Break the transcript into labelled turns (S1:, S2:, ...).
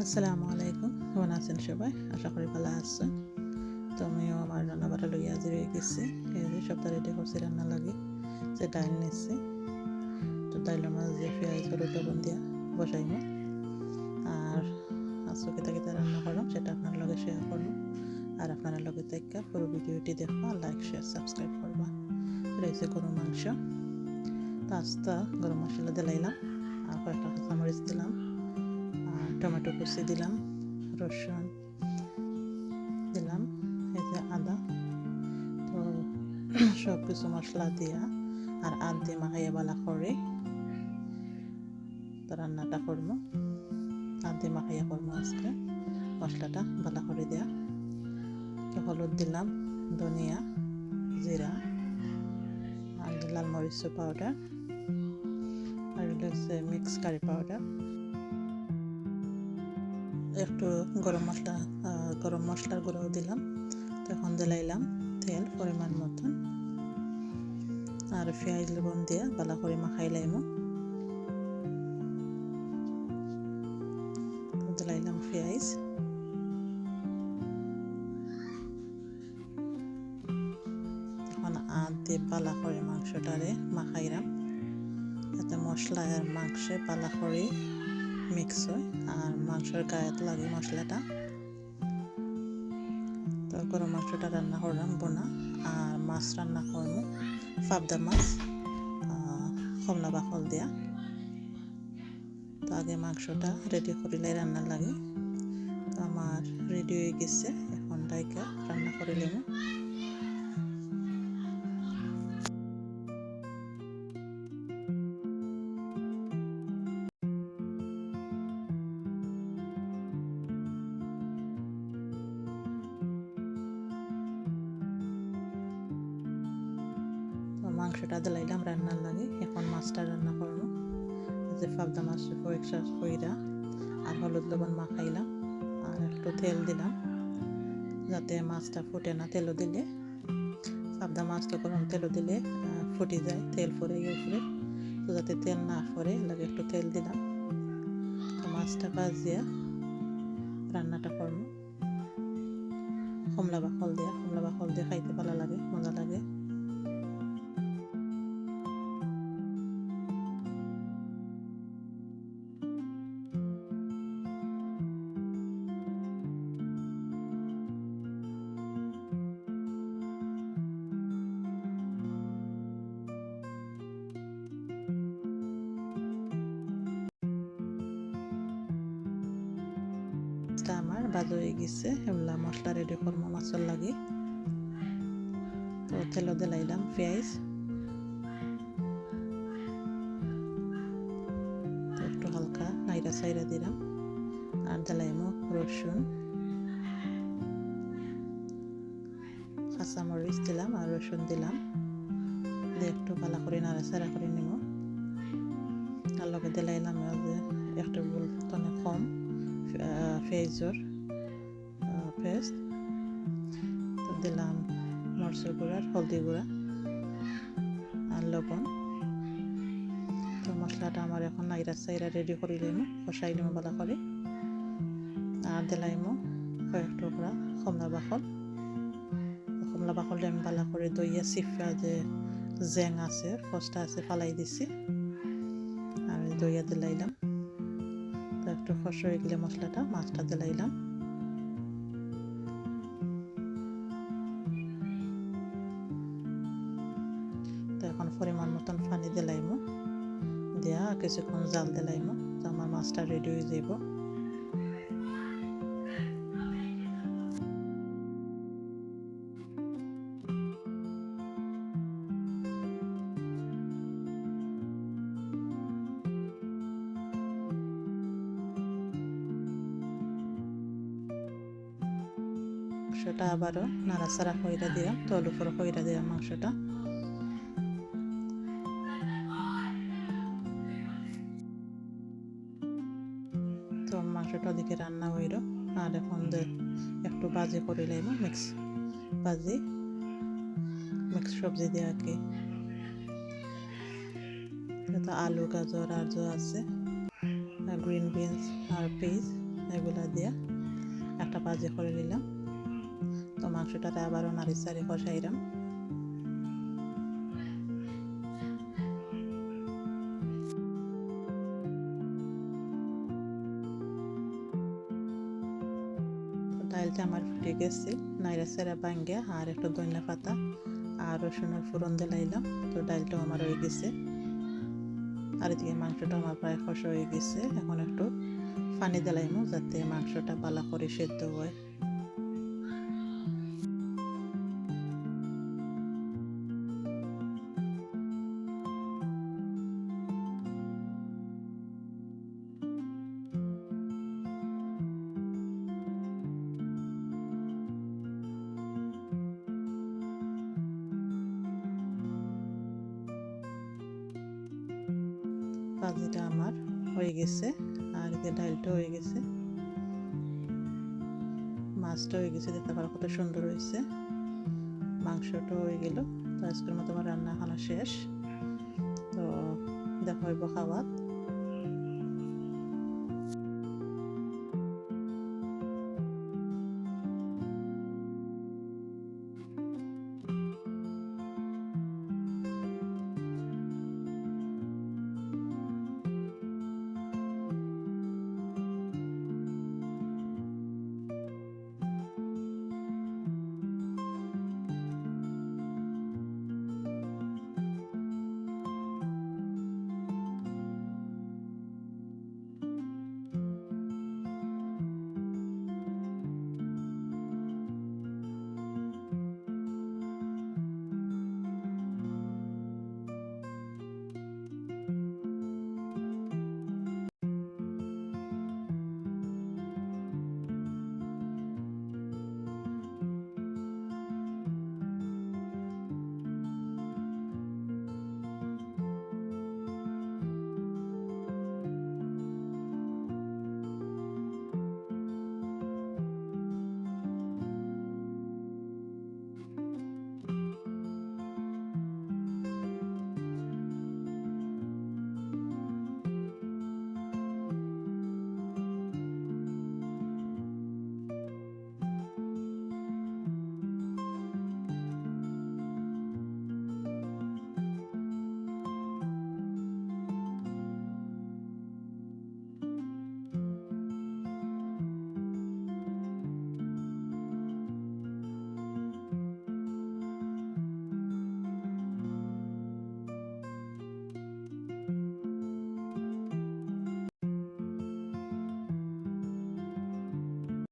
S1: আসসালামু আলাইকুম। কেমন আছেন সবাই? আশা করি ভালো আছেন। তো আমিও আমার রান্না বাটা লইয়া হাজির হয়ে গেছি। এই সপ্তাহ রেডি করছি রান্না লাগে। যে ডাইল নিচ্ছি তো ডাইলের মাঝে পেঁয়াজ হলুদ লবণ দিয়া বসাইমো। আর আজকে কিতা রান্না করলাম, সেটা আপনার লগে শেয়ার করব। আর আপনারা লগে থেকে পুরো ভিডিওটি দেখবা লাইক শেয়ার সাবস্ক্রাইব করবা। রয়েছে গরু মাংস। তো আস্তা গরম মশলা দিলাইলাম। আর কয়েকটা কাঁচামরিচ দিলাম। টমেটো কুচি দিলাম, রসুন দিলাম, এই যে আদা। তো সব কিছু মশলা দিয়া আর আদ দিয়ে মাখাইয়া বালা করে। রান্নাটা করব। আদ দিয়ে মাখাইয়া করব আজকে। মশলাটা বালা করে দেয়া। তো হলুদ দিলাম, ধনিয়া, জিরা, আর লাল মরিচ পাউডার আর হচ্ছে মিক্স কারি পাউডার একটু গরম মশলা গরম মশলার গুঁড়ো দিলাম। তখন দিলাইলাম তেল পরিমাণ মতন। আর পেঁয়াজ, লবণ দিয়ে ভালো করে মাখাইলাইম দিলাইলাম পেঁয়াজ। তখন আদ দিয়ে পালা করে মাংসটারে মাখাইলাম। যাতে মশলা আর মাংসে পালা করে মিক্স হয় আর মাংসের গায়ে লাগে মশলাটা। তো মাংসটা রান্না করলাম বোনা আর মাছ রান্না করব ফাবদা মাছ কমলা বাকল দিয়া। তো আগে মাংসটা রেডি করিলে রান্না লাগে। তো আমার রেডি হয়ে গেছে, এখন ডাইকা রান্না করিলাম তো মাংসটা দিলাইলাম রান্নার লাগে। এখন মাছটা রান্না করব। যে পাবদা মাছ পরিষ্কা কইরা আর হলুদ লবণ মাখাইলাম আর একটু তেল দিলাম যাতে মাছটা ফুটে না তেলও দিলে। পাবদা মাছ তো গরম তেলও দিলে ফুটে যায়, তেল পরে ইয়ে তো যাতে তেল না পরে লাগে একটু তেল দিলাম। তো মাছটা ভাজিয়া রান্নাটা করব। কমলা বাকল দিয়া, কমলা বাকল দিয়ে খাইতে ভালো লাগে, মজা লাগে। মাছটা আমার বাজা হয়ে গেছে। এগুলা মশলা রেডি করব, মাছের লাগে। তো তেলও দিলাইলাম পেঁয়াজ। একটু হালকা নাইরা সাইরা দিলাম। আর দিলাইমো রসুন। কাঁচামরিচ দিলাম আর রসুন দিলাম। দিয়ে একটু ভালো করে নাড়াচাড়া করে নিব। আর লগে দিলাইলাম একটা বল তনে কম। পেঁয়াজর পেস্ট তো দিলাম মরচের গুঁড়া হলদি গুঁড়া আর লবণ। তো মশলাটা আমার এখন নাইরা সাইরা রেডি করে লইমু কষাই লিমু ভালো করে। আর দিলাইমু কয়েক টুকরা কমলা বাকল। কমলা বাকলটা আমি ভালো করে দইয়া চিফা যে জেং আছে, ফসটা আছে, ফালাই দিছি। আর দইয়া দিলাইলাম। একটু ফস হয়ে গেলে মশলাটা, মাছটা দিলাইলাম তো এখন পরিমাণ মতন পানি দিলাইমো দিয়া কিছুক্ষণ জাল দিলাইমো তো আমার মাছটা রেডি হয়ে যাব মাংসটা আবারও নাড়াচাড়া কইরা দিলাম, তল উপর কইরা দিলাম মাংসটা। তো মাংসটা ওদিকে রান্না হইল, আর এখন একটু বাজি করে লাইব মিক্স বাজি, মিক্স সবজি দিয়ে আর কি। আলু, গাজর আর যা আছে গ্রিন বিনস আর পিস এগুলা দিয়ে একটা ভাজি করে নিলাম। তো মাংসটাতে আবারও নাড়ি চাড়ি কষাইলাম ডালটা আমার ফুটে গেছে নাইরা সেরা বাঙ্গে আর একটু ধনিয়া পাতা আর রসুনের ফোড়ন দিলাইলাম তো ডালটাও আমার হয়ে গেছে। আর এদিকে মাংসটা আমার প্রায় খসা হয়ে গেছে, এখন একটু পানি দিলাইমো যাতে মাংসটা পালা করে সেদ্ধ হয়। ভাজিটা আমার হয়ে গেছে, আর এদিকে ডালটা হয়ে গেছে, মাছটা হয়ে গেছে, দেখতে পারো কত সুন্দর হয়েছে। মাংসটা হয়ে গেল, তো আজকের মতো আমার রান্না খানা শেষ। তো দেখা হইব খাওয়াত